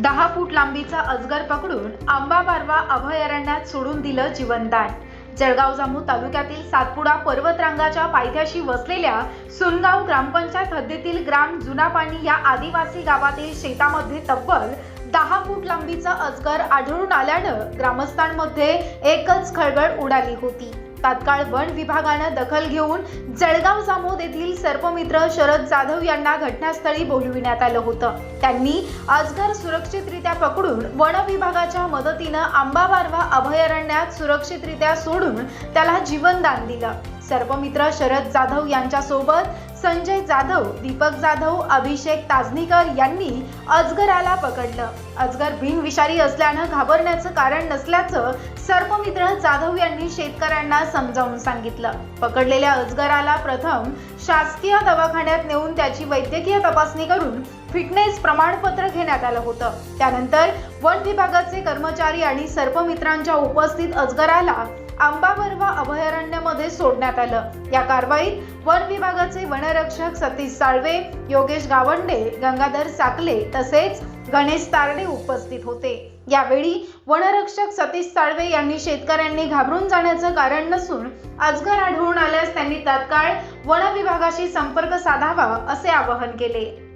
दहा फूट लांबीचा अजगर पकडून आंबा बारवा अभयारण्यात सोडून दिलं जीवनदान. जळगाव जामू तालुक्यातील सातपुडा पर्वतरांगाच्या पायथ्याशी वसलेल्या सुनगाव ग्रामपंचायत हद्दीतील ग्राम जुनापाणी या आदिवासी गावातील शेतामध्ये तब्बल दहा फूट लांबीचा अजगर आढळून आल्यानं ग्रामस्थांमध्ये एकच खळबळ उडाली होती. तात्काळ वन विभागानं दखल घेऊन जळगाव जामोद येथील सर्पमित्र शरद जाधव यांना घटनास्थळी बोलविण्यात आलं होतं. त्यांनी अजगर सुरक्षितरित्या पकडून वन विभागाच्या मदतीनं आंबाबारवा अभयारण्यात सुरक्षितरित्या सोडून त्याला जीवनदान दिलं. सर्पमित्र शरद जाधव यांच्यासोबत संजय जाधव दीपक जाधव अभिषेक ताजनीकर यांनी अजगराला पकडलं. अजगर बिनविषारी असल्यानं घाबरण्याचं कारण नसल्याचं सर्पमित्र जाधव यांनी शेतकऱ्यांना समजावून सांगितलं. पकडलेल्या अजगराला प्रथम शासकीय दवाखान्यात नेऊन त्याची वैद्यकीय तपासणी करून फिटनेस प्रमाणपत्र घेण्यात आलं होतं. त्यानंतर वन विभागाचे कर्मचारी आणि सर्पमित्रांच्या उपस्थित अजगराला आंबाबर्वा अभयारण्यामध्ये सोडण्यात आलं. या कारवाईत वन विभागाचे वनरक्षक सतीश साळवे योगेश गावंडे गंगाधर साकले तसेच गणेश तारडे उपस्थित होते. यावेळी वनरक्षक सतीश साळवे यांनी शेतकऱ्यांनी घाबरून जाण्याचं कारण नसून अजगर आढळून आल्यास त्यांनी तात्काळ वन विभागाशी संपर्क साधावा असे आवाहन केले.